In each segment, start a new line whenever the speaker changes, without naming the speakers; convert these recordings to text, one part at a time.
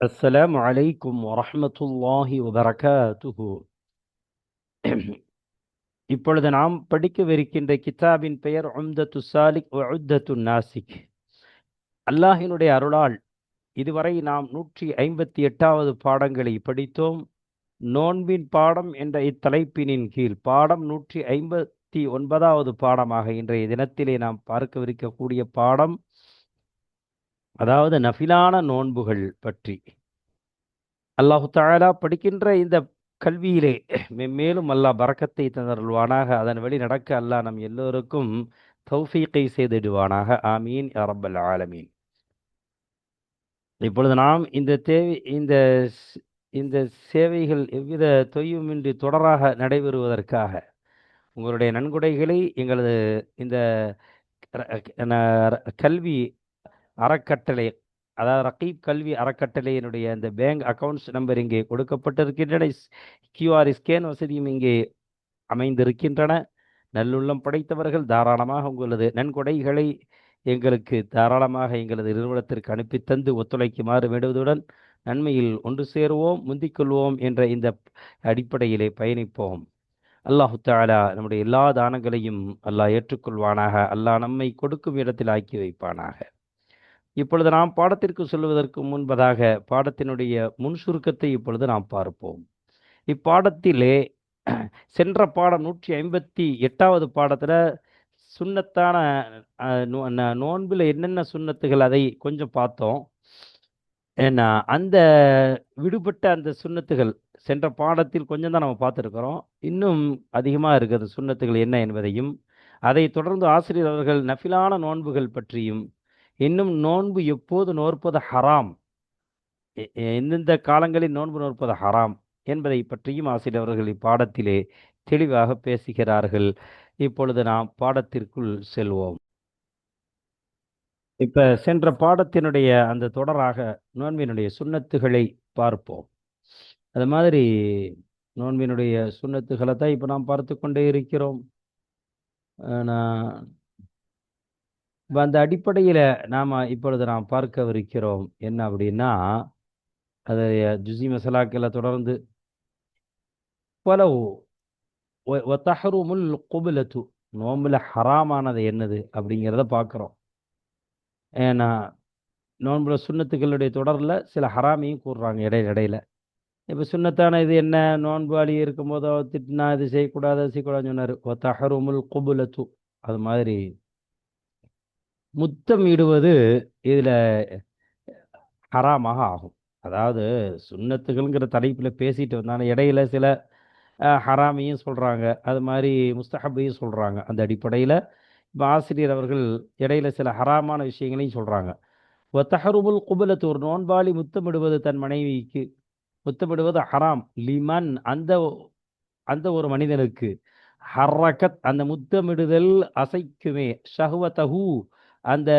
السلام عليكم ورحمة الله وبركاته இப்பொழுது நாம் படிக்கவிருக்கின்ற கிதாபின் பெயர் உம்தத்து சாலிக் உத்தத்து நாசிக் அல்லாஹினுடைய அருளால் இதுவரை நாம் நூற்றி ஐம்பத்தி எட்டாவது பாடங்களை படித்தோம் நோன்பின் பாடம் என்ற இத்தலைப்பினின் கீழ் பாடம் நூற்றி ஐம்பத்தி ஒன்பதாவது பாடமாக இன்றைய தினத்திலே நாம் பார்க்கவிருக்கக்கூடிய பாடம் அதாவது நஃபிலான நோன்புகள் பற்றி. அல்லாஹு தாலா படிக்கின்ற இந்த கல்வியிலே மென்மேலும் அல்லாஹ் பறக்கத்தை தந்தருள்வானாக. அதன் வழி நடக்க அல்லாஹ் நம் எல்லோருக்கும் தௌஃபீக்கை செய்திடுவானாக. ஆமீன். அரபல் ஆலமீன். இப்பொழுது நாம் இந்த தேவை இந்த இந்த சேவைகள் எவ்வித தொய்வுமின்றி தொடராக நடைபெறுவதற்காக உங்களுடைய நன்கொடைகளை எங்களது இந்த கல்வி அறக்கட்டளை அதாவது ரகீப் கல்வி அறக்கட்டளையினுடைய அந்த பேங்க் அக்கவுண்ட்ஸ் நம்பர் இங்கே கொடுக்கப்பட்டிருக்கின்றன. கியூஆர் ஸ்கேன் வசதியும் இங்கே அமைந்திருக்கின்றன. நல்லுள்ளம் படைத்தவர்கள் தாராளமாக உங்களது நன்கொடைகளை எங்களுக்கு தாராளமாக எங்களது நிறுவனத்திற்கு அனுப்பி தந்து ஒத்துழைக்குமாறு வேண்டுவதுடன் நன்மையில் ஒன்று சேருவோம் முந்திக்கொள்வோம் என்ற இந்த அடிப்படையிலே பயணிப்போம். அல்லாஹு தாலா நம்முடைய எல்லா தானங்களையும் அல்லாஹ் ஏற்றுக்கொள்வானாக. அல்லாஹ் நம்மை கொடுக்கும் இடத்தில் ஆக்கி வைப்பானாக. இப்பொழுது நாம் பாடத்திற்கு சொல்வதற்கு முன்பதாக பாடத்தினுடைய முன் சுருக்கத்தை இப்பொழுது நாம் பார்ப்போம். இப்பாடத்திலே சென்ற பாடம் நூற்றி ஐம்பத்தி எட்டாவது பாடத்தில் சுண்ணத்தான நோன்பில் என்னென்ன சுண்ணத்துகள் அதை கொஞ்சம் பார்த்தோம். ஏன்னா அந்த விடுபட்ட அந்த சுண்ணத்துகள் சென்ற பாடத்தில் கொஞ்சம் தான் நம்ம பார்த்துருக்குறோம். இன்னும் அதிகமாக இருக்கிறது சுண்ணத்துகள் என்ன என்பதையும் அதை தொடர்ந்து ஆசிரியர் அவர்கள் நஃபிலான நோன்புகள் பற்றியும் இன்னும் நோன்பு எப்போது நோற்பது ஹராம்? எ- எந்தெந்த காலங்களில் நோன்பு நோற்பது ஹராம் என்பதை பற்றியும் ஆசிரியர் அவர்கள் இப்பாடத்திலே தெளிவாக பேசுகிறார்கள். இப்பொழுது நாம் பாடத்திற்குள் செல்வோம். இப்ப சென்ற பாடத்தினுடைய அந்த தொடராக நோன்பினுடைய சுண்ணத்துகளை பார்ப்போம். அது மாதிரி நோன்பினுடைய சுண்ணத்துகளை தான் இப்போ நாம் பார்த்து கொண்டே இருக்கிறோம். நான் அந்த அடிப்படையில் நாம் இப்பொழுது நாம் பார்க்கவிருக்கிறோம் என்ன அப்படின்னா அது ஜுசி மசலாக்களை தொடர்ந்து பலவு ஒத்தஹருமுல் குபுலத்து நோம்பில் ஹராமானது என்னது அப்படிங்கிறத பார்க்குறோம். ஏன்னா நோன்புல சுண்ணத்துக்களுடைய தொடரில் சில ஹராமையும் கூறுறாங்க இடையில இடையில. இப்போ சுண்ணத்தான இது என்ன? நோன்பாளி இருக்கும்போதோ திட்டினா இது செய்யக்கூடாது செய்யக்கூடாதுன்னு சொன்னார். ஒத்தஹருமுல் குபுலத்து அது மாதிரி முத்தம் இடுவது இதில் ஹராமாக ஆகும். அதாவது சுண்ணத்துகள்ங்கிற தலைப்பில் பேசிட்டு வந்தாலும் இடையில சில ஹராமையும் சொல்கிறாங்க அது மாதிரி முஸ்தஹபையும் சொல்கிறாங்க அந்த அடிப்படையில் இப்போ ஆசிரியர் அவர்கள் இடையில சில ஹராமான விஷயங்களையும் சொல்கிறாங்க ஒத்தஹருபுல் குபலத்து ஒரு நோன்பாளி முத்தமிடுவது தன் மனைவிக்கு முத்தமிடுவது ஹராம். லிமன் அந்த அந்த ஒரு மனிதனுக்கு ஹர்ரகத் அந்த முத்தமிடுதல் அசைக்குமே. ஷஹ்வதஹு அந்த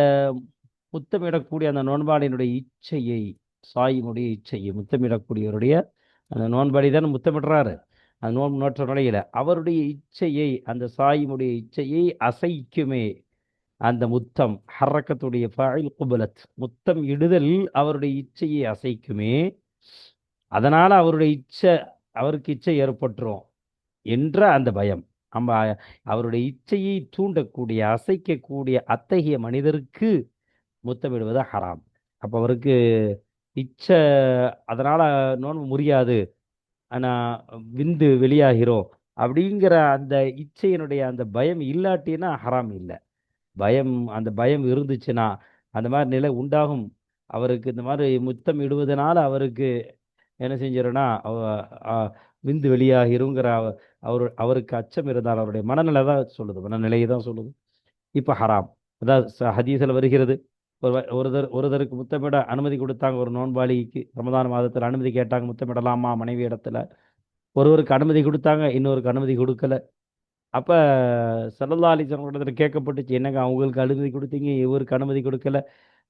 முத்தமிடக்கூடிய அந்த நோன்பாடினுடைய இச்சையை சாயினுடைய இச்சையை முத்தமிடக்கூடியவருடைய அந்த நோன்பாடி தான் முத்தமிடுறாரு. அந்த நோன்பு நோற்ற நிலையில் அவருடைய இச்சையை அந்த சாயினுடைய இச்சையை அசைக்குமே அந்த முத்தம் ஹர்ரக்கத்துடைய ஃபாயில் குபலத். முத்தம் இடுதல் அவருடைய இச்சையை அசைக்குமே. அதனால் அவருடைய இச்சை அவருக்கு இச்சை ஏற்பட்டுரும் என்ற அந்த பயம். நம்ம அவருடைய இச்சையை தூண்டக்கூடிய அசைக்கக்கூடிய அத்தகைய மனிதருக்கு முத்தமிடுவது ஹராம். அப்போ அவருக்கு இச்சை அதனால் நோன்பு முடியாது ஆனால் விந்து வெளியாகிறோம் அப்படிங்கிற அந்த இச்சையினுடைய அந்த பயம் இல்லாட்டினா ஹராம் இல்லை. பயம் அந்த பயம் இருந்துச்சுன்னா அந்த மாதிரி நிலை உண்டாகும். அவருக்கு இந்த மாதிரி முத்தம் இடுவதனால அவருக்கு என்ன செஞ்சிரும்னா விந்து வெளியாகிருங்கிற அவர் அவருக்கு அச்சம் இருந்தால் அவருடைய மனநிலை தான் சொல்லுது மனநிலையை தான் சொல்லுது. இப்போ ஹராம். அதாவது ச- ஹதீஸில் வருகிறது ஒரு ஒருதர் ஒருத்தர் முத்தமிட அனுமதி கொடுத்தாங்க ஒரு நோன்பாளிக்கு ரமதான மாதத்தில் அனுமதி கேட்டாங்க முத்தமிடலாமா மனைவி இடத்துல. ஒருவருக்கு அனுமதி கொடுத்தாங்க இன்னொருக்கு அனுமதி கொடுக்கல. அப்போ சல்லல்லா அலிசன் கேட்கப்பட்டுச்சு என்னங்க அவங்களுக்கு அனுமதி கொடுத்தீங்க இவருக்கு அனுமதி கொடுக்கல.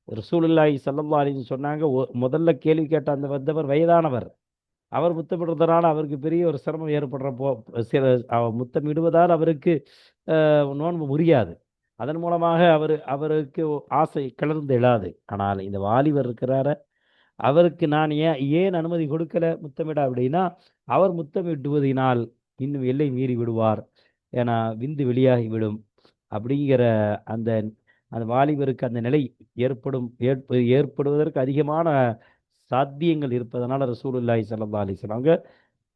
ஒரு சூழ்நிலை சல்லல்லா வஸல்லம் சொன்னாங்க முதல்ல கேள்வி கேட்ட அந்த வந்தவர் வயதானவர். அவர் முத்தமிடுறதுனால அவருக்கு பெரிய ஒரு சிரமம் ஏற்படுற போ சில முத்தமிடுவதால் அவருக்கு நோன்பு முறியாது. அதன் மூலமாக அவர் அவருக்கு ஆசை கிளர்ந்து எழாது. ஆனால் இந்த வாலிபர் இருக்கிறார அவருக்கு நான் ஏன் ஏன் அனுமதி கொடுக்கல முத்தமிட அப்படின்னா அவர் முத்தமிடுவதினால் இன்னும் எல்லை மீறி விடுவார். ஏன்னா விந்து வெளியாகி விடும் அப்படிங்கிற அந்த அந்த வாலிபருக்கு அந்த நிலை ஏற்படும் ஏற்படுவதற்கு அதிகமான சாத்தியங்கள் இருப்பதனால் ரசூலுல்லாஹி சல்லா அலைஹி அவங்க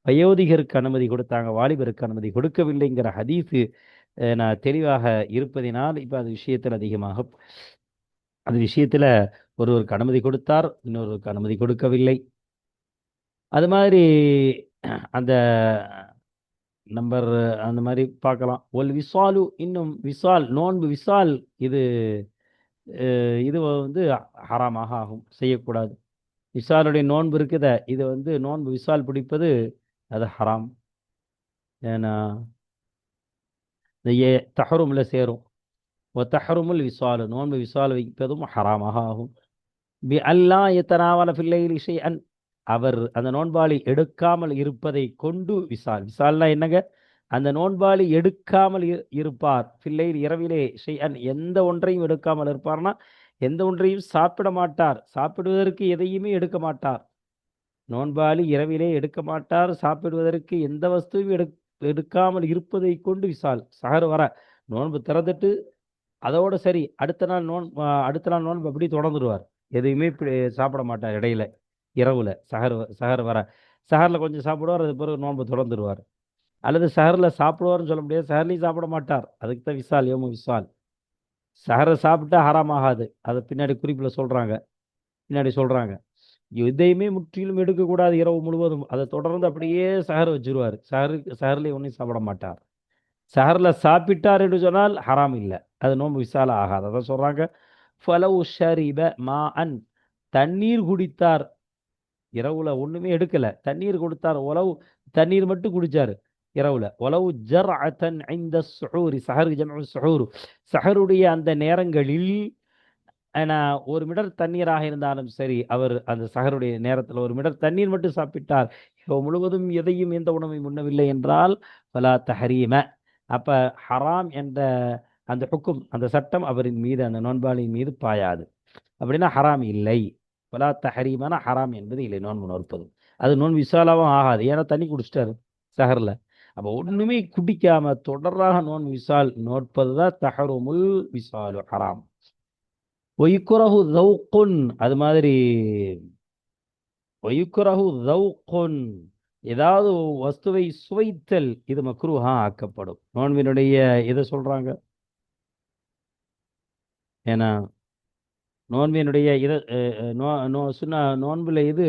வயோதிகருக்கு அனுமதி கொடுத்தாங்க வாலிபருக்கு அனுமதி கொடுக்கவில்லைங்கிற ஹதீஸு நான் தெளிவாக இருப்பதினால் இப்போ அது விஷயத்தில் அதிகமாக அது விஷயத்தில் ஒருவருக்கு அனுமதி கொடுத்தார் இன்னொருவருக்கு அனுமதி கொடுக்கவில்லை. அது மாதிரி அந்த நம்பர் அந்த மாதிரி பார்க்கலாம். ஒல் விசாலு இன்னும் விசால் நோன்பு விசால் இது இது வந்து ஹராமாக ஆகும் செய்யக்கூடாது. விசாலுடைய நோன்பு இருக்குத இது வந்து நோன்பு விசால் பிடிப்பது அது ஹராம். ஏன்னா இந்த ஏ தஹருமில் சேரும். ஒ தஹருமுல் விசாலு நோன்பு விசால் வைப்பதும் ஹராமாக ஆகும். பி அல்லா எத்தனாவல பிள்ளையில் அன் அவர் அந்த நோன்பாளி எடுக்காமல் இருப்பதை கொண்டு விசால். விசால்னா என்னங்க? அந்த நோன்பாளி எடுக்காமல் இரு- இருப்பார். பிள்ளையில் இரவிலே ஷைஅன் எந்த ஒன்றையும் எடுக்காமல் இருப்பார்னா எந்த ஒன்றையும் சாப்பிட மாட்டார். சாப்பிடுவதற்கு எதையுமே எடுக்க மாட்டார். நோன்பாளி இரவிலே எடுக்க மாட்டார். சாப்பிடுவதற்கு எந்த வஸ்துவையும் எடு எடுக்காமல் இருப்பதை கொண்டு விசால். சகர் வர. நோன்பு திறந்துட்டு அதோட சரி அடுத்த நாள் நோன் அடுத்த நாள் நோன்பு அப்படி தொடர்ந்துடுவார் எதையுமே இப்படி சாப்பிட மாட்டார் இடையில இரவுல. சகர் வ- வர. சகரில் கொஞ்சம் சாப்பிடுவார் அது பிறகு நோன்பு தொடர்ந்துடுவார் அல்லது சகரில் சாப்பிடுவார்னு சொல்ல முடியாது. சஹர்லையும் சாப்பிட மாட்டார். அதுக்கு தான் விசால் யோமு விசால். சஹரை சாப்பிட்டா ஹராமாகாது அதை பின்னாடி குறிப்பில் சொல்கிறாங்க பின்னாடி சொல்கிறாங்க எதையுமே முற்றிலும் எடுக்கக்கூடாது இரவு முழுவதும். அதை தொடர்ந்து அப்படியே சஹர் வச்சுருவார். சஹருக்கு சஹர்லேயே ஒன்றும் சாப்பிட மாட்டார். சஹரில் சாப்பிட்டார் என்று சொன்னால் ஹராம் இல்லை. அது நோன்பு விசால ஆகாது. அதான் சொல்கிறாங்க ஃபலவு ஷரிப மா அன் தண்ணீர் குடித்தார். இரவுல ஒன்றுமே எடுக்கலை. தண்ணீர் கொடுத்தார். உலவு தண்ணீர் மட்டும் குடித்தார் இரவுல. உளவு ஜர் அத்தன் ஐந்த சுஹூரி சஹரு ஜமு சுஹூரு சஹருடைய அந்த நேரங்களில் ஆனா, ஒரு மிடர் தண்ணீராக இருந்தாலும் சரி அவர் அந்த சஹருடைய நேரத்தில் ஒரு மிடர் தண்ணீர் மட்டும் சாப்பிட்டார். இப்போ முழுவதும் எதையும் எந்த உணவையும் உண்ணவில்லை என்றால் பலா தஹரீம. அப்போ ஹராம் என்ற அந்த ஹுக்கும் அந்த சட்டம் அவரின் மீது அந்த நோன்பாளியின் மீது பாயாது. அப்படின்னா ஹராம் இல்லை. பலா தஹரீமான? ஹராம் என்பது இல்லை. நோன்பு நோற்பது. அது நோன் விசாலாவும் ஆகாது. ஏன்னா தண்ணி குடிச்சிட்டாரு சஹரில். அப்போ ஒண்ணுமே குடிக்காம தொடராக நோன் விசால் நோட்பது தான் தஹருமுல் விசாலு ஹராம். ஒய்குரஹு தௌக்குன் அது மாதிரி ஒய்குரஹு தௌக்குன் ஏதாவது வஸ்துவை சுவைத்தல் இது மக்ரூஹா ஆக்கப்படும். நோன்பினுடைய இதை சொல்றாங்க? ஏன்னா நோன்பினுடைய இதை அஹ், நோ நோ சுன்னா நோன்பில் இது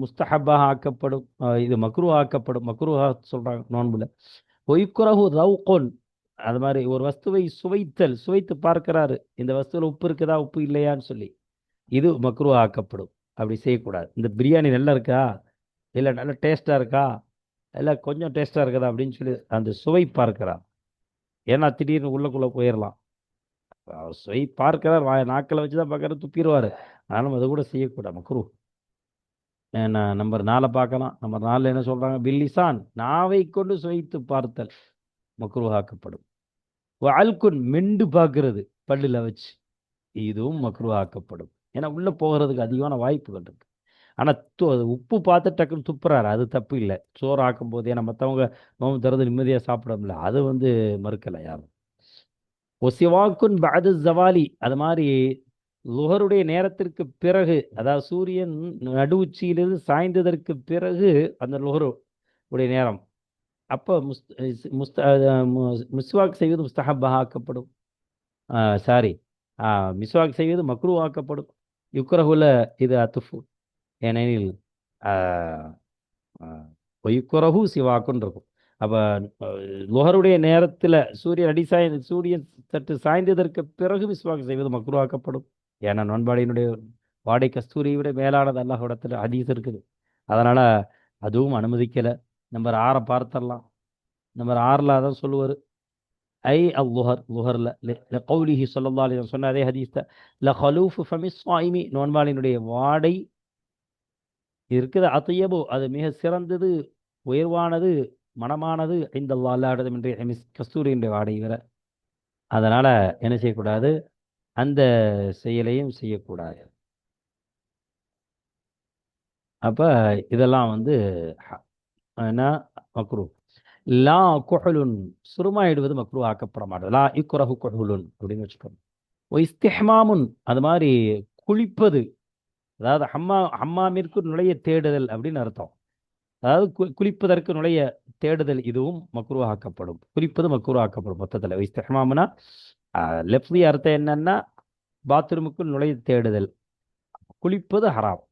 முஸ்தஹப்பாக ஆக்கப்படும் இது மக்ரூ ஆக்கப்படும் மக்ரூஹா சொல்கிறாங்க நோன்புல. ஒய்குரஹு தௌக்குன் அது மாதிரி ஒரு வஸ்துவை சுவைத்தல் சுவைத்து பார்க்கிறாரு. இந்த வஸ்துவில் உப்பு இருக்குதா உப்பு இல்லையான்னு சொல்லி. இது மக்ரூ ஆக்கப்படும் அப்படி செய்யக்கூடாது. இந்த பிரியாணி நல்லா இருக்கா? இல்லை நல்ல டேஸ்ட்டாக இருக்கா? இல்லை கொஞ்சம் டேஸ்ட்டாக இருக்குதா? அப்படின்னு சொல்லி அந்த சுவை பார்க்கிறார் ஏன்னா திடீர்னு உள்ளக்குள்ளே போயிடலாம் சுவை பார்க்கிறார் வா நாக்கில் வச்சு தான் பார்க்கறது துப்பிடுவார். ஆனாலும் அதை கூட செய்யக்கூடாது. மக்ரூ நம்பர் நாலை பார்க்கலாம் நம்பர் நாலில் என்ன சொல்கிறாங்க பில்லிசான் நாவை கொண்டு சுவைத்து பார்த்தல் மக்ருவாக்கப்படும் அல்குன் மெண்டு பார்க்கறது பல்லில் வச்சு. இதுவும் மக்ருவாக்கப்படும் ஏன்னா உள்ளே போகிறதுக்கு அதிகமான வாய்ப்புகள் இருக்குது ஆனால் து அது உப்பு பார்த்து டக்குன்னு துப்புறாரு. அது தப்பு இல்லை. சோறு ஆக்கும் போது ஏன்னா மற்றவங்க நோம்பு திறந்து நிம்மதியாக சாப்பிட முடியல அது வந்து மறுக்கலை யாரும். ஒசிவாக்குன் பாது ஜவாலி அது மாதிரி லுகருடைய நேரத்திற்கு பிறகு அதாவது சூரியன் நடு உச்சியிலிருந்து சாய்ந்ததற்கு பிறகு அந்த லுஹரு உடைய நேரம். அப்போ முஸ் முஸ்த மிஸ்வாக் செய்வது முஸ்தஹப்பாக ஆக்கப்படும். சாரி. மிஸ்வாக் செய்வது மக்ரூ ஆக்கப்படும். யுக்ரஹுல இது அத்துஃபு. ஏனெனில் ஒய்குரஹு சிவாக்குன்னு இருக்கும். அப்போ லுஹருடைய நேரத்தில் சூரியன் அடிசாய் சூரியன் சற்று சாய்ந்ததற்கு பிறகு மிஸ்வாக் செய்வது மக்ரு ஆக்கப்படும். ஏன்னா நண்பாடையினுடைய வாடை கஸ்தூரியை விட மேலானது அல்லாஹ்விடத்தில் அதிகம் இருக்குது அதனால் அதுவும் அனுமதிக்கலை நம்பர் ஆறை பார்த்துடலாம் நம்பர் ஆறில் அதான் சொல்லுவார் ஐ அல் லுஹர் லுஹரில் கௌலிஹி சொல்லல்லா அலி சொன்ன அதே ஹதீஸ் ல ஹலூஃபு ஃபமிஸ் சாயிமி நோன்பாளினுடைய வாடை இருக்குது அத்தையபு அது மிக சிறந்தது உயர்வானது மனமானது இந்த அல்லாடதும் இன்றைய மிஸ் கஸ்தூரியினுடைய வாடை வர அதனால் என்ன செய்யக்கூடாது அந்த செயலையும் செய்யக்கூடாது. அப்போ இதெல்லாம் வந்து ஹ- என்ன? மக்ரூ. லா குஹலுன். சுருமாயிடுவது மக்ரூ ஆக்கப்பட மாட்டது. லா இக்குரகு கொஹலுன் அப்படின்னு வச்சுக்கோங்க. ஓ அது மாதிரி குளிப்பது. அதாவது ஹம்மா ஹம்மாமிற்கு நுழைய தேடுதல் அப்படின்னு அர்த்தம். அதாவது குளிப்பதற்கு நுழைய தேடுதல் இதுவும் மக்ரூ ஆக்கப்படும். குளிப்பது மக்ரூ ஆக்கப்படும் மொத்தத்தில். இஸ்திஹ்மாம்னா லெஃப்தி அர்த்தம் என்னன்னா பாத்ரூமுக்குள் நுழைய தேடுதல். குளிப்பது ஹராம்.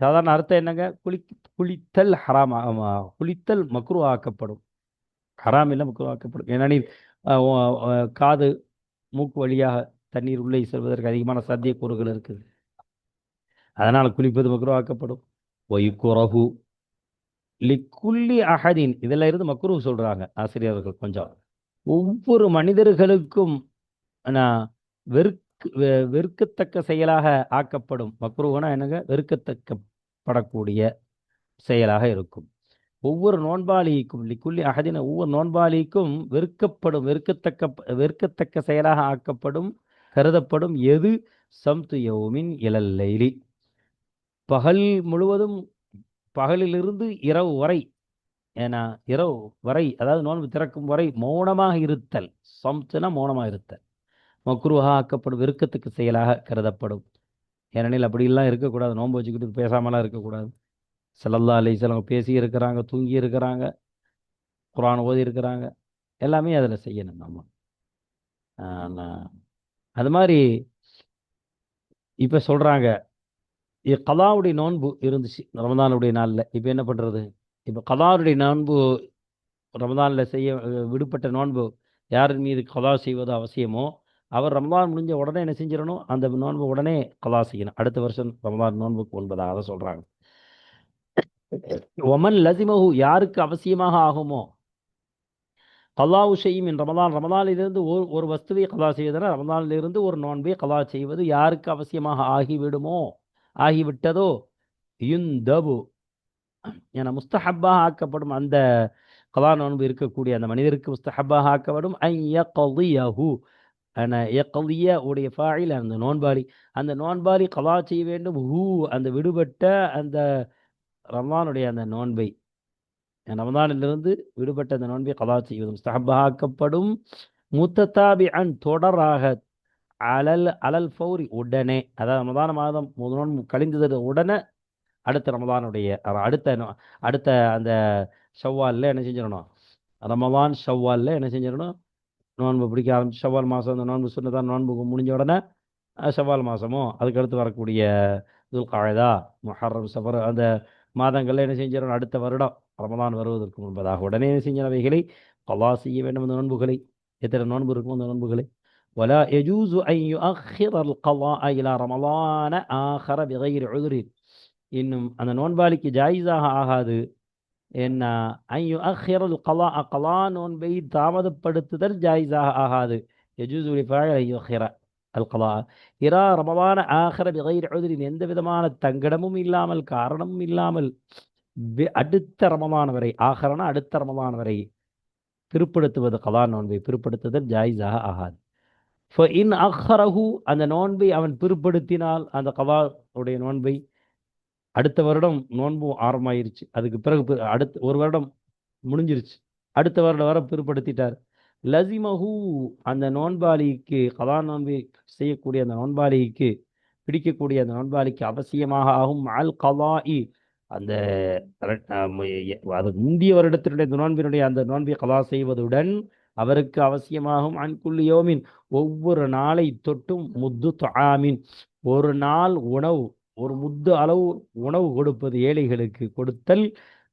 சாதாரண அர்த்தம் என்னங்க? குளி குளித்தல் ஹராம் குளித்தல் மக்ரு ஆக்கப்படும். ஹராம் இல்லை மக்ரு ஆக்கப்படும். ஏன்னா காது மூக்கு வழியாக தண்ணீர் உள்ளே செல்வதற்கு அதிகமான சாத்தியக்கூறுகள் இருக்குது. அதனால் குளிப்பது மக்ரு ஆக்கப்படும். ஒய்குரஹு லிக்குல்லி அஹதின். இதில் இருந்து மக்ரு சொல்கிறாங்க ஆசிரியர்கள் கொஞ்சம். ஒவ்வொரு மனிதர்களுக்கும் நான் வெறுக்கு வெறுக்கத்தக்க செயலாக ஆக்கப்படும் மக்ரூஹனா என்னங்க? வெறுக்கத்தக்கப்படக்கூடிய செயலாக இருக்கும். ஒவ்வொரு நோன்பாளிக்கும் லிக்குள்ளி அகதின ஒவ்வொரு நோன்பாளிக்கும் வெறுக்கப்படும் வெறுக்கத்தக்க வெறுக்கத்தக்க செயலாக ஆக்கப்படும் கருதப்படும் எது? சம்து யௌமின் பகல் முழுவதும் பகலிலிருந்து இரவு வரை ஏன்னா இரவு வரை அதாவது நோன்பு திறக்கும் வரை மௌனமாக இருத்தல். சம்துனா மௌனமாக இருத்தல். மக்ரூஹா ஆக்கப்படும் விருக்கத்துக்கு செயலாக கருதப்படும். ஏனெனில் அப்படிலாம் இருக்கக்கூடாது. நோன்பு வச்சுக்கிட்டு பேசாமலாம் இருக்கக்கூடாது. செல்லல்லா அலைஹி வஸல்லம் பேசி இருக்கிறாங்க தூங்கி இருக்கிறாங்க குரான் ஓதி இருக்கிறாங்க. எல்லாமே அதில் செய்யணும் நம்ம. ஆஹ் அது மாதிரி இப்போ சொல்கிறாங்க கலாவுடைய நோன்பு இருந்துச்சு ரமதானுடைய நாளில். இப்போ என்ன பண்ணுறது இப்போ கலாவுடைய நோன்பு ரமதானில் செய்ய விடுபட்ட நோன்பு யாரின் மீது கலா செய்வது அவசியமோ அவர் ரமதான் முடிஞ்ச உடனே என்ன செஞ்சிடணும்? அந்த நோன்பு உடனே கலா செய்யணும். அடுத்த வருஷம் ரமதான் நோன்புக்கு ஒன்பதாக அதை சொல்கிறாங்க ஒமன் லசிமஹு யாருக்கு அவசியமாக ஆகுமோ? கலாவு செய்யும் என் ரமதான் ரமதானிலிருந்து ஒரு ஒரு வஸ்துவை கலா செய்வதனால் ரமதானிலிருந்து ஒரு நோன்பை கலா செய்வது யாருக்கு அவசியமாக ஆகிவிடுமோ? ஆகிவிட்டதோ? யுந்தபு. என முஸ்தஹப்பாக ஆக்கப்படும் அந்த கலா நோன்பு இருக்கக்கூடிய அந்த மனிதருக்கு முஸ்தஹப்பாக ஆக்கப்படும். ஐயகலியஹு. அன உடைய ஃபாயில் அந்த நோன்பாளி. அந்த நோன்பாளி கலா செய்ய வேண்டும். ஹூ அந்த விடுபட்ட அந்த ரமலானுடைய அந்த நோன்பை. ரமதானிலிருந்து விடுபட்ட அந்த நோன்பை கலா செய்வதும் முஸ்தஹப்பாக முத்தத்தாபி அன் தொடராக அலல் அலல் ஃபௌரி உடனே அதாவது ரமதான மாதம் முதல் கழிந்தது உடனே அடுத்த ரமதானுடைய அடுத்த நோ- அடுத்த அந்த ஷவ்வாலில் என்ன செஞ்சிடணும்? ரமதான் ஷவ்வாலில் என்ன செஞ்சிடணும்? நோன்பு பிடிக்க ஆரம்பிச்சு ஷவ்வால் மாதம் அந்த நோன்பு சொன்னதான் நோன்பு முடிஞ்ச உடனே அஹ் ஷவ்வால் மாதமோ அதுக்கடுத்து வரக்கூடிய துல் காயதா முஹர்ரம் சஃபர் அந்த மாதங்களில் என்ன செஞ்சிடணும் அடுத்த வருடம் ரமலான் வருவதற்கு முன்பதாக உடனே என்ன செஞ்சவைகளை கலா செய்ய வேண்டும் அந்த நோன்புகளை எத்தனை நோன்பு இருக்கும் அந்த நோன்புகளை ولا يجوز أن يؤخر القضاء إلى رمضان آخر بغير عذر இன்னும் அந்த நோன்பாளிக்கு ஜாயிஸாக ஆகாது என்ன ஐயு அஹிரல் கலா கலா நோன்பை தாமதப்படுத்துதல் ஜாயிஸாக ஆகாது யஜூசு லிஃபாயில் அல் கலா இரா ரமவான ஆஹர பிகைர் உதிரின் எந்த விதமான தங்கடமும் இல்லாமல் காரணமும் இல்லாமல் அடுத்த ரமமான வரை ஆஹரனா அடுத்த ரமமான வரை பிற்படுத்துவது கலா நோன்பை பிற்படுத்துதல் ஜாயிஸாக ஆகாது இன் அஹ்ரஹு அந்த நோன்பை அவன் பிற்படுத்தினால் அந்த கவா உடைய நோன்பை அடுத்த வருடம் நோன்பு ஆரம்பமாயிருச்சு. அதுக்கு பிறகு அடுத்த ஒரு வருடம் முடிஞ்சிருச்சு. அடுத்த வருடம் வர பிற்படுத்திட்டார். லசிமஹூ அந்த நோன்பாளிக்கு கலா நோன்பு செய்யக்கூடிய அந்த நோன்பாளிக்கு பிடிக்கக்கூடிய அந்த நோன்பாளிக்கு அவசியமாக ஆகும். அல் இ அந்த அது முந்திய வருடத்தினுடைய நோன்பினுடைய அந்த நோன்பை கலா செய்வதுடன் அவருக்கு அவசியமாகும். அன்குள்ளி யோமின் ஒவ்வொரு நாளை தொட்டும் முத்து தொஆமின். ஒரு நாள் உணவு ஒரு முத்து அளவு உணவு கொடுப்பது ஏழைகளுக்கு கொடுத்தல்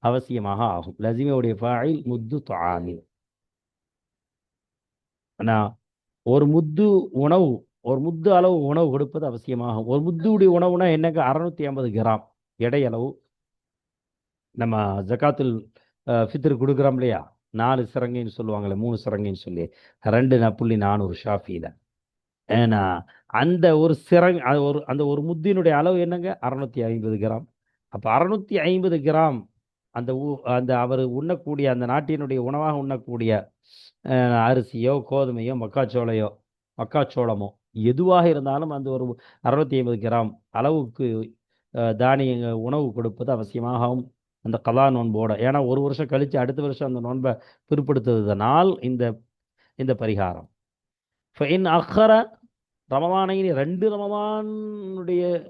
அவசியமாக ஆகும். லசிமையுடைய ஃபாயில் முத்து தொஆமின் நான் ஒரு முத்து உணவு ஒரு முத்து அளவு உணவு கொடுப்பது அவசியமாகும். ஒரு முத்துடைய உணவுனா என்னங்க? அறுநூத்தி ஐம்பது கிராம் எடை அளவு நம்ம ஜகாத்துல் அஹ், கொடுக்குறோம் இல்லையா? நாலு சிறங்கைன்னு சொல்லுவாங்களே மூணு சிறங்கைன்னு சொல்லி. ரெண்டு புள்ளி நானூறு ஷாஃபியில். ஏன்னா அந்த ஒரு சிறங் அது ஒரு அந்த ஒரு முத்தினுடைய அளவு என்னங்க? அறநூற்றி ஐம்பது கிராம். அப்போ அறநூற்றி ஐம்பது கிராம் அந்த ஊ- அந்த அவர் உண்ணக்கூடிய அந்த நாட்டினுடைய உணவாக உண்ணக்கூடிய அரிசியோ கோதுமையோ மக்காச்சோளையோ மக்காச்சோளமோ எதுவாக இருந்தாலும் அந்த ஒரு அறுநூத்தி ஐம்பது கிராம் அளவுக்கு அஹ், தானிய உணவு கொடுப்பது அவசியமாகவும் அந்த கலா நோன்போட ஏன்னா ஒரு வருஷம் கழித்து அடுத்த வருஷம் அந்த நோன்பை பிற்படுத்துவதனால் இந்த இந்த பரிகாரம். ஃபைன் அஹர ரமவானை ரெண்டு ரமவானுடைய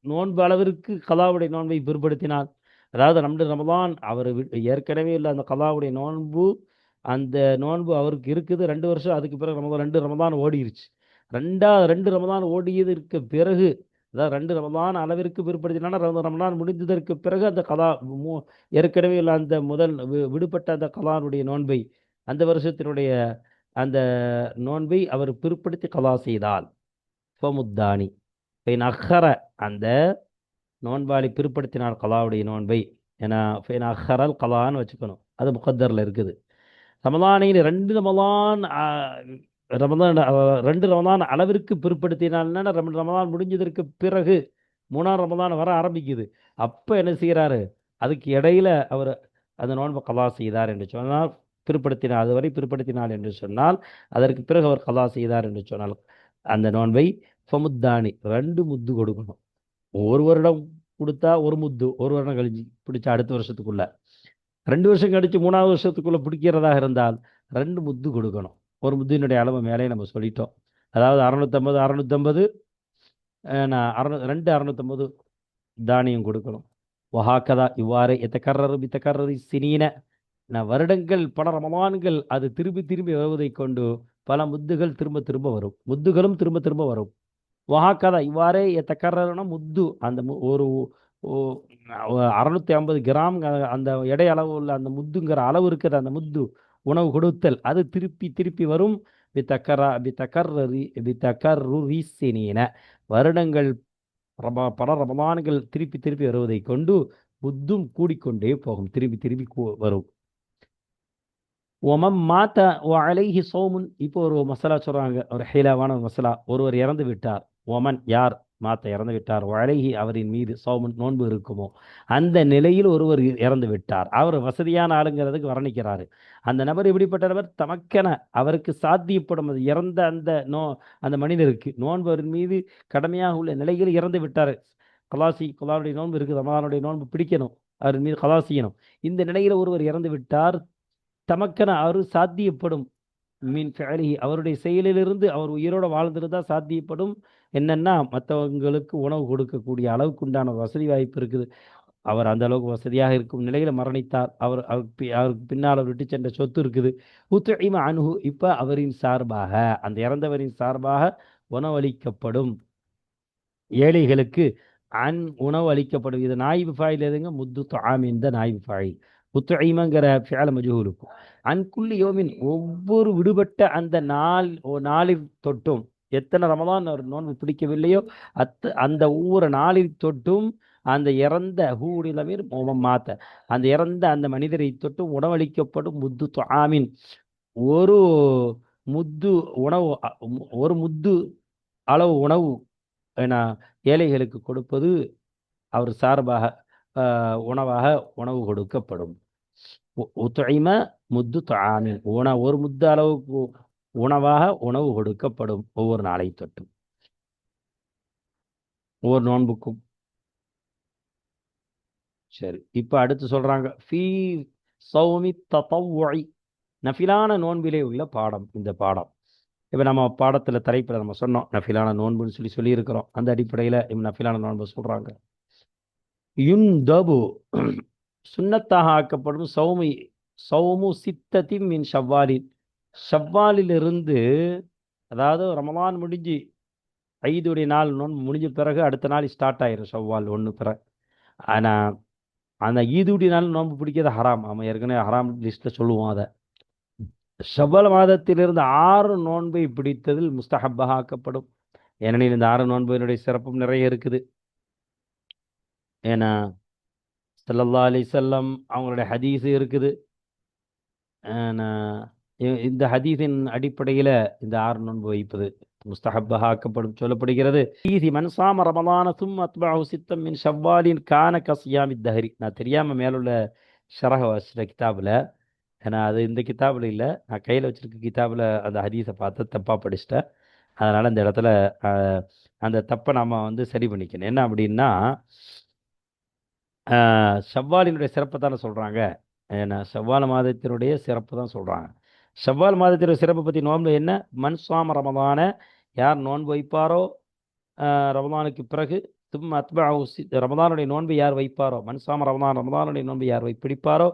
நோன்பு அளவிற்கு கலாவுடைய நோன்பை பிற்படுத்தினார். அதாவது ரெண்டு ரமதான் அவர் வி- ஏற்கனவே இல்லை அந்த கலாவுடைய நோன்பு அந்த நோன்பு அவருக்கு இருக்குது. ரெண்டு வருஷம் அதுக்கு பிறகு ரமதான் ரெண்டு ரமதான் ஓடிருச்சு. ரெண்டா ரெண்டு ரமதான் ஓடியதற்கு பிறகு அதாவது ரெண்டு ரமதான் அளவிற்கு பிற்படுத்தினா ரமதான் முடிந்ததற்கு பிறகு அந்த கலா மு- ஏற்கனவே உள்ள அந்த முதல் வி- விடுபட்ட அந்த கலானுடைய நோன்பை அந்த வருஷத்தினுடைய அந்த நோன்பை அவர் பிற்படுத்தி கலா செய்தால் ஃபமுத்தானி. ஃபைன் அஹர அந்த நோன்பாளி பிற்படுத்தினார் கலாவுடைய நோன்பை. ஏன்னா ஃபைன் அஹரல் கலான்னு வச்சுக்கணும். அது முகத்தரில் இருக்குது. ரமதானையில் ரெண்டு ரமதான் ரமதான் ரெண்டு ரமதான் அளவிற்கு பிற்படுத்தினால்னா ரெண்டு ரமதான் முடிஞ்சதற்கு பிறகு மூணாம் ரமதான் வர ஆரம்பிக்குது. அப்போ என்ன செய்கிறாரு அதுக்கு இடையில அவர் அந்த நோன்பை கலா செய்தார் என்று சொன்னால் பிற்படுத்தினார். அதுவரை பிற்படுத்தினார் என்று சொன்னால் அதற்கு பிறகு அவர் கலா செய்தார் என்று சொன்னால் அந்த நோன்பை ஃபமுத்தானி ரெண்டு முத்து கொடுக்கணும். ஒரு வருடம் கொடுத்தா ஒரு முத்து ஒரு வருடம் கழிச்சு பிடிச்சா அடுத்த வருஷத்துக்குள்ள. ரெண்டு வருஷம் கழிச்சு மூணாவது வருஷத்துக்குள்ள பிடிக்கிறதாக இருந்தால் ரெண்டு முத்து கொடுக்கணும். ஒரு முத்தினுடைய அளவு மேலே நம்ம சொல்லிட்டோம். அதாவது அறநூற்றம்பது அறநூற்றம்பது நான் அறநூ ரெண்டு அறநூற்றம்பது தானியம் கொடுக்கணும். வஹாக்கதா இவ்வாறு எத்தக்கர்றது பித்தக்கர்றது சினீன. வருடங்கள் பல ரமலான்கள் அது திரும்பி திரும்பி வருவதைக் கொண்டு பல முத்துகள் திரும்ப திரும்ப வரும். முத்துகளும் திரும்ப திரும்ப வரும். வஹாக்கதா இவ்வாறே எத்தக்கர்றனா முத்து அந்த மு- ஒரு அறுநூத்தி ஐம்பது கிராம் அந்த எடை அளவு உள்ள அந்த முத்துங்கிற அளவு இருக்கிற அந்த முத்து உணவு கொடுத்தல் அது திருப்பி திருப்பி வரும். பித்தக்கரா பித்தக்கர்ரி பித்தக்கர்ருரிசினீன. வருடங்கள் ரபா பல ரமதான்கள் திருப்பி திருப்பி வருவதை கொண்டு முத்தும் கூடிக்கொண்டே போகும் திருப்பி திருப்பி கூ- வரும். ஒமம் மாத்த ஓ அலைஹி சோமுன் இப்போ ஒரு மசாலா சொல்கிறாங்க ஒரு ஹீலாவான ஒரு மசாலா. ஒருவர் இறந்து விட்டார். ஒமன் யார் மாத்த இறந்து விட்டார்? ஓ அலைஹி அவரின் மீது சோமன் நோன்பு இருக்குமோ? அந்த நிலையில் ஒருவர் இ- இறந்து விட்டார். அவர் வசதியான ஆளுங்கிறதுக்கு வர்ணிக்கிறாரு. அந்த நபர் இப்படிப்பட்ட நபர். தமக்கென அவருக்கு சாத்தியப்படும். அது இறந்த அந்த நோ அந்த மனிதருக்கு நோன்பவரின் மீது கடமையாக உள்ள நிலையில் இறந்து விட்டார். கலாசி கலாவுடைய நோன்பு இருக்குது. ரமலானுடைய நோன்பு பிடிக்கணும். அவர் மீது கலா செய்யணும். இந்த நிலையில் ஒருவர் இறந்து விட்டார். தமக்கென அவர் சாத்தியப்படும். மீன் ஃபேலி அவருடைய செயலிலிருந்து அவர் உயிரோட தான் சாத்தியப்படும். என்னென்னா மற்றவங்களுக்கு உணவு கொடுக்கக்கூடிய அளவுக்கு உண்டான வசதி வாய்ப்பு இருக்குது. அவர் அந்த அளவுக்கு வசதியாக இருக்கும் நிலையில் மரணித்தார். அவர் அவர் பி- அவருக்கு பின்னால் அவர் விட்டு சென்ற சொத்து இருக்குது. உத்துஇம அணுகு இப்போ அவரின் சார்பாக அந்த இறந்தவரின் சார்பாக உணவளிக்கப்படும். ஏழைகளுக்கு அன் உணவு அளிக்கப்படும். இது நாய்வு ஃபாயில் எதுங்க? முத்து தாமின் இந்த நாய்வு ஃபாயில் உத்துஐமங்கிற ஃபியால மஜூல் இருக்கும். அன்குள்ளி யோமின் ஒவ்வொரு விடுபட்ட அந்த நாள் ஓ நாளில் தொட்டும் எத்தனை ரமதான் ஒரு நோன்பு பிடிக்கவில்லையோ அத்த அந்த ஒவ்வொரு நாளில் தொட்டும் அந்த இறந்த ஹூடிலமீர் மோமம் மாத்த அந்த இறந்த அந்த மனிதரை தொட்டும் உணவளிக்கப்படும் முத்து ஆமீன் ஒரு முத்து உணவு அ- ஒரு முத்து அளவு உணவு ஏழைகளுக்கு கொடுப்பது அவர் சார்பாக உணவாக உணவு கொடுக்கப்படும். உ- முத்து துஆமின் உண ஒரு முத்து அளவுக்கு உணவாக உணவு கொடுக்கப்படும் ஒவ்வொரு நாளை தொட்டும் ஒவ்வொரு நோன்புக்கும் சரி இப்போ அடுத்து சொல்றாங்க ஃபீ சௌமி தத்தவுஇ நஃபிலான நோன்பிலே உள்ள பாடம் இந்த பாடம் இப்போ நம்ம பாடத்தில் தலைப்பில் நம்ம சொன்னோம் நஃபிலான நோன்புன்னு சொல்லி சொல்லியிருக்கிறோம் அந்த அடிப்படையில் நஃபிலான நோன்பு சொல்கிறாங்க யுன்தபு சுண்ணத்தாக ஆக்கப்படும் சௌமி சௌமு சித்ததி மின் ஷவ்வாலின். ஷவ்வாலிலிருந்து அதாவது ரமலான் முடிஞ்சு ஐதுடைய நாள் நோன்பு முடிஞ்ச பிறகு அடுத்த நாள் ஸ்டார்ட் ஆயிரும் ஷவ்வால் ஒன்று பிறகு ஆனால் அந்த ஈதுடைய நாள் நோன்பு பிடிக்கிறது ஹராம். ஆமாம் ஏற்கனவே ஹராம் லிஸ்ட்டில் சொல்லுவோம் அதை. ஷவ்வல் மாதத்திலிருந்து ஆறு நோன்பை பிடித்ததில் முஸ்தஹப்பாக ஆக்கப்படும். ஏனெனில் இந்த ஆறு நோன்பினுடைய சிறப்பும் நிறைய இருக்குது. ஏன்னா ஸல்லல்லாஹு அலி வஸல்லம் அவங்களுடைய ஹதீஸ் இருக்குது. இந்த ஹதீஸின் அடிப்படையில் இந்த ஆறு நோன்பு வைப்பது முஸ்தஹப்பாக ஆக்கப்படும் சொல்லப்படுகிறது. ஈசி மன்சாம ரமலான சும் அத்பாஹு சித்தம் மின் ஷவ்வாலின் கான கசியாமி தஹரி. நான் தெரியாமல் மேலுள்ள ஷரக வச்சிட்ட கிதாபில் ஏன்னா அது இந்த கிதாபில் இல்லை நான் கையில் வச்சிருக்க கிதாபில் அந்த ஹதீஸை பார்த்து தப்பாக படிச்சிட்டேன். அதனால் இந்த இடத்துல அந்த தப்பை நாம் வந்து சரி பண்ணிக்கணும். என்ன அப்படின்னா செவ்வாலினுடைய சிறப்பை தானே சொல்கிறாங்க ஏன்னா செவ்வால் மாதத்தினுடைய சிறப்பு தான் சொல்கிறாங்க செவ்வால் மாதத்தினுடைய சிறப்பை பற்றி நோன்பு என்ன? மண் சுவாம ரமதான யார் நோன்பு வைப்பாரோ ரமதானுக்கு பிறகு தும் அத்பாஹு சி- ரமதானுடைய நோன்பை யார் வைப்பாரோ மன்சாம ரமதான் ரமதானுடைய நோன்பை யார் வை பிடிப்பாரோ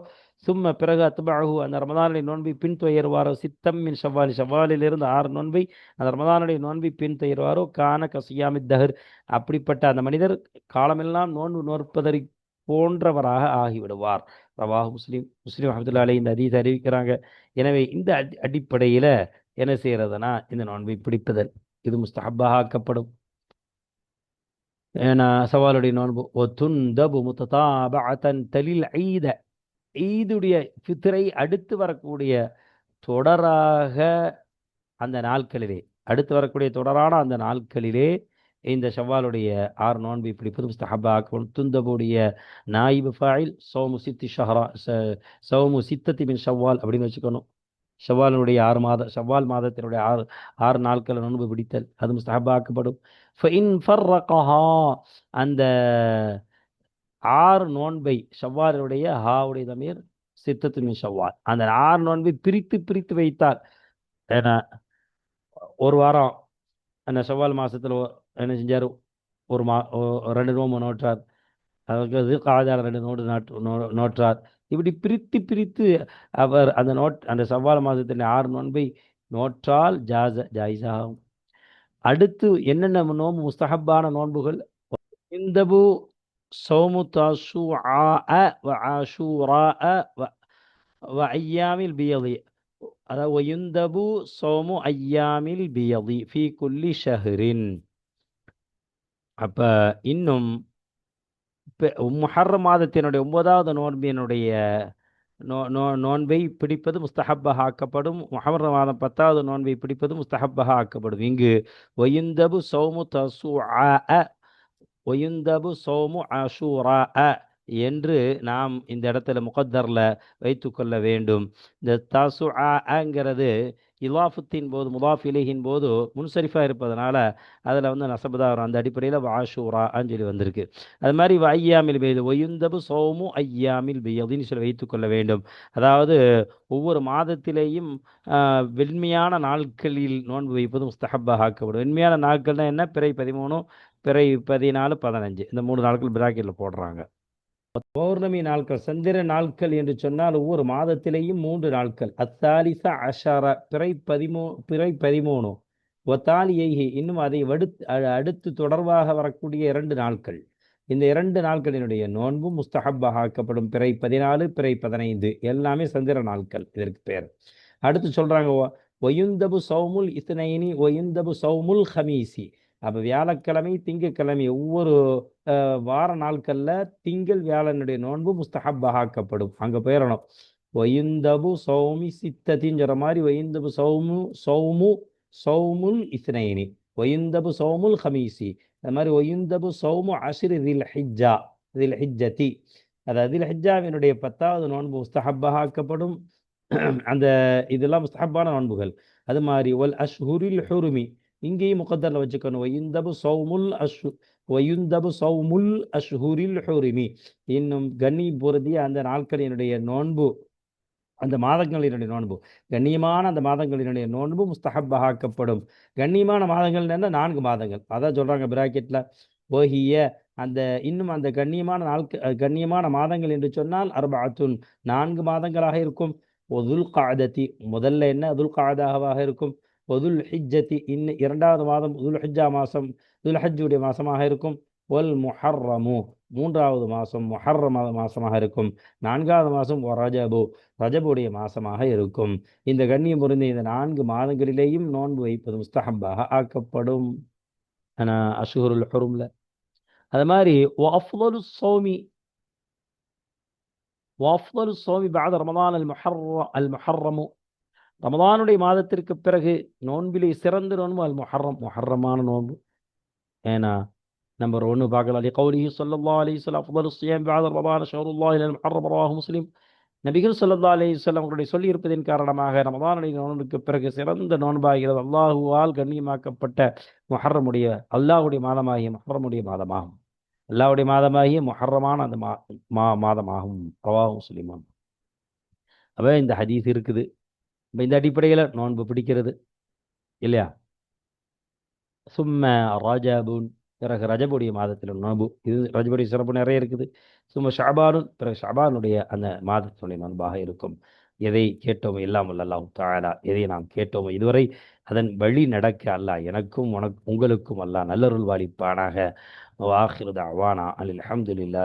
சும்ம பிறகு அத்பாஹு அந்த ரமதானுடைய நோன்பை பின் துயருவாரோ சித்தம் மின் ஷவ்வாலி ஷவ்வாலிலிருந்து ஆறு நோன்பை அந்த ரமதானுடைய நோன்பை பின் துயருவாரோ கான கசியாமி தஹர். அப்படிப்பட்ட அந்த மனிதர் காலமெல்லாம் நோன்பு நோற்பதறி போன்றவராக ஆகிவிடுவார். ரவாஹ் முஸ்லீம் முஸ்லீம் அஹமதுல்லா அலி இந்த அதீத அறிவிக்கிறாங்க எனவே இந்த அடி அடிப்படையில் என்ன செய்கிறதுனா இந்த நோன்பை பிடிப்பதல் இது முஸ்தஹப்பாக ஆக்கப்படும். ஏன்னா சவாலுடைய நோன்பு ஒத்துந்தபு முத்ததாபஅத்தன் தலில் ஐத ஈதுடைய ஃபித்ரை அடுத்து வரக்கூடிய தொடராக அந்த நாட்களிலே அடுத்து வரக்கூடிய தொடரான அந்த நாட்களிலே இந்த ஷவ்வாலுடைய ஆறு நோன்பு பிடிப்பது முஸ்தஹபாக்கும் துந்தபுடைய நாயிபு ஃபாயில் சௌமு சித்தி ஷஹரா ச- சௌமு சித்தத்தி மின் ஷவ்வால் அப்படின்னு வச்சுக்கணும். ஷவ்வாலினுடைய ஆறு மாத ஷவ்வால் மாதத்தினுடைய ஆறு ஆறு நாட்கள் நோன்பு பிடித்தல் அது முஸ்தஹபாக்கப்படும் அந்த ஆறு நோன்பை ஷவ்வாலுடைய ஹாவுடைய தமீர் சித்தத்து மின் ஷவ்வால். அந்த ஆறு நோன்பை பிரித்து பிரித்து வைத்தால் ஏன்னா ஒரு வாரம் அந்த ஷவ்வால் மாதத்தில் என்ன செஞ்சார்? ஒரு மா ஒ- ரெண்டு நோம்பு நோற்றார். அதுக்கு காதால ரெண்டு நோடு நாட்டு நோ- நோற்றார். இப்படி பிரித்து பிரித்து அவர் அந்த நோட் அந்த செவ்வால் மாதத்தின் ஆறு நோன்பை நோற்றால் ஜாச ஜாயிசாகும் அடுத்து என்னென்ன நோன்பு? முஸ்தஹப்பான நோன்புகள். இந்தபு சௌமு தாசுஆ வ ஆஷூரா வ வ ஐயாமில் பியதி. அதாவது ஒயுந்தபு சோமு ஐயாமில் பியதி ஃபி குல்லி ஷஹரின். அப்ப இன்னும் பெ- மாதத்தினுடைய ஒன்பதாவது நோன்பினுடைய நோ நோ நோன்பை பிடிப்பது முஸ்தஹப்பாக ஆக்கப்படும். முஹர்ரம் மாதம் பத்தாவது நோன்பை பிடிப்பது முஸ்தஹப்பாக ஆக்கப்படும். இங்கு ஒயுந்தபு சௌமு அ ஒயுந்தபு சௌமு அஷூரா என்று நாம் இந்த இடத்துல முகத்தரில் வைத்துக்கொள்ள வேண்டும். இந்த தசுஆங்கிறது இலாஃபுத்தின் போது முதாஃப் போது முன்சரிஃபாக இருப்பதனால அதில் வந்து நசபதா வரும் அந்த அடிப்படையில் வாஷூரா சொல்லி வந்திருக்கு. அது மாதிரி ஐயாமில் பெய்து ஒயுந்தபு சோமு ஐயாமில் பெய்யுதுன்னு சொல்லி வைத்துக்கொள்ள வேண்டும். அதாவது ஒவ்வொரு மாதத்திலேயும் வெண்மையான நாட்களில் நோன்பு வைப்பது முஸ்தஹப்பாக ஆக்கப்படும். வெண்மையான நாட்கள்னால் என்ன? பிறை பதிமூணு பிறை பதினாலு பதினஞ்சு. இந்த மூணு நாட்கள் பிராக்கெட்டில் போடுறாங்க. பௌர்ணமி நாட்கள் சந்திர நாட்கள் என்று சொன்னால் ஒவ்வொரு மாதத்திலேயும் மூன்று நாட்கள். அத்தாலிச அஷர பிறை பதிமூ பிறை பதிமூணு. ஒத்தாலியைஹி இன்னும் அதை வடுத்து அடுத்து தொடர்பாக வரக்கூடிய இரண்டு நாட்கள். இந்த இரண்டு நாட்களினுடைய நோன்பும் முஸ்தஹப்பாக ஆக்கப்படும். பிறை பதினாலு பிறை பதினைந்து. எல்லாமே சந்திர நாட்கள் இதற்கு பேர். அடுத்து சொல்றாங்க ஒயுந்தபு சௌமுல் இத்னைனி ஒயுந்தபு சௌமுல் ஹமீசி. அப்போ வியாழக்கிழமை திங்கக்கிழமை ஒவ்வொரு வார நாட்களில் திங்கள் வியாழனுடைய நோன்பு முஸ்தஹப்பாக ஆக்கப்படும். அங்கே போயிடணும் ஒயுந்தபு சௌமி சித்தத்திங்கிற மாதிரி ஒயுந்தபு சௌமு சௌமு சௌமுல் இஸ்னைனி ஒயுந்தபு சௌமுல் ஹமீசி அது மாதிரி ஒயுந்தபு சௌமு அஷ்ரி தில் ஹிஜ்ஜா தில் ஹிஜ்ஜதி அதாவது தில் ஹிஜ்ஜாவினுடைய பத்தாவது நோன்பு முஸ்தஹப்பாக ஆக்கப்படும். அந்த இதெல்லாம் முஸ்தஹப்பான நோன்புகள். அது மாதிரி ஒல் அஷ்ஹுரில் ஹுருமி இங்கேயும் முகத்தரில் வச்சுக்கணும். ஒயுந்தபு சௌமுல் அஷு ஒயுந்தபு சௌமுல் அஷ்ஹூரில் ஹூரிமி. இன்னும் கன்னி பொருதிய அந்த நாட்களினுடைய நோன்பு. அந்த மாதங்களினுடைய நோன்பு. கண்ணியமான அந்த மாதங்களினுடைய நோன்பு முஸ்தஹப்பாக்கப்படும் கண்ணியமான மாதங்கள் என்ன? நான்கு மாதங்கள். அதான் சொல்றாங்க பிராக்கெட்டில் ஓஹிய அந்த இன்னும் அந்த கண்ணியமான நாட்கள் கண்ணியமான மாதங்கள் என்று சொன்னால் அர்பாத்துன் நான்கு மாதங்களாக இருக்கும். ஒதுல் காதத்தி முதல்ல என்ன? அதுல் காதாகவாக இருக்கும். ஒதுல் ஹிஜ்ஜத்தி இன்னும் இரண்டாவது மாதம் உதுல் ஹிஜ்ஜா மாதம் உதுல் ஹஜ்ஜுடைய மாதமாக இருக்கும். ஒல் முஹர்ரமு மூன்றாவது மாதம் மொஹர்ற மாத மாதமாக இருக்கும். நான்காவது மாதம் ரஜபு ரஜபுடைய மாதமாக இருக்கும். இந்த கண்ணியம் பொருந்த இந்த நான்கு மாதங்களிலேயும் நோன்பு வைப்பது முஸ்தஹம்பாக ஆக்கப்படும். ஆனால் அஷுகுருல் ஹொரும்ல. அது மாதிரி ஒஃப்லு சோமி ஒஃப்லு சோமி பாத ரமதான் அல் மொஹர் அல் மொஹர்ரமு. ரமதானுடைய மாதத்திற்கு பிறகு நோன்பிலே சிறந்த நோன்பு அல் மொஹர்ரம் மொஹர்ரமான நோன்பு. ஏன்னா நம்பர் ஒன்று பார்க்கலாம். கௌலிஹி சொல்லா அலி சொல்லாம் முஸ்லீம். நபிகள் சொல்லா அலி சொல்லம் அவருடைய சொல்லியிருப்பதின் காரணமாக ரமதானுடைய நோன்புக்கு பிறகு சிறந்த நோன்பாகிறது. அல்லாஹுவால் கண்ணியமாக்கப்பட்ட மொஹர்ரமுடைய அல்லாஹுடைய மாதமாகிய மொஹர்ரமுடைய மாதமாகும். அல்லாவுடைய மாதமாகிய மொஹர்ரமான அந்த மா மாதமாகும். ரவாஹும் முஸ்லீமான் அப்போ இந்த ஹதீஸ் இருக்குது. இப்போ இந்த அடிப்படையில் நோன்பு பிடிக்கிறது இல்லையா? சும்ம ராஜாபூன் பிறகு ரஜபுடைய மாதத்தில் நோன்பு. இது ரஜபுடைய சிறப்பு நிறைய இருக்குது. சும்ம ஷாபானும் பிறகு ஷாபானுடைய அந்த மாதத்தினுடைய நோன்பாக இருக்கும். எதை கேட்டோமோ எல்லாம் அல்லாஹ் தாயாரா எதை நாம் கேட்டோமோ இதுவரை அதன் வழி நடக்க அல்லாஹ் எனக்கும் உனக்கு உங்களுக்கும் அல்லாஹ் நல்லருள் வாலிப்பானாக. வாஹிருத அவானா அலில் அஹமதுல்லாஹ்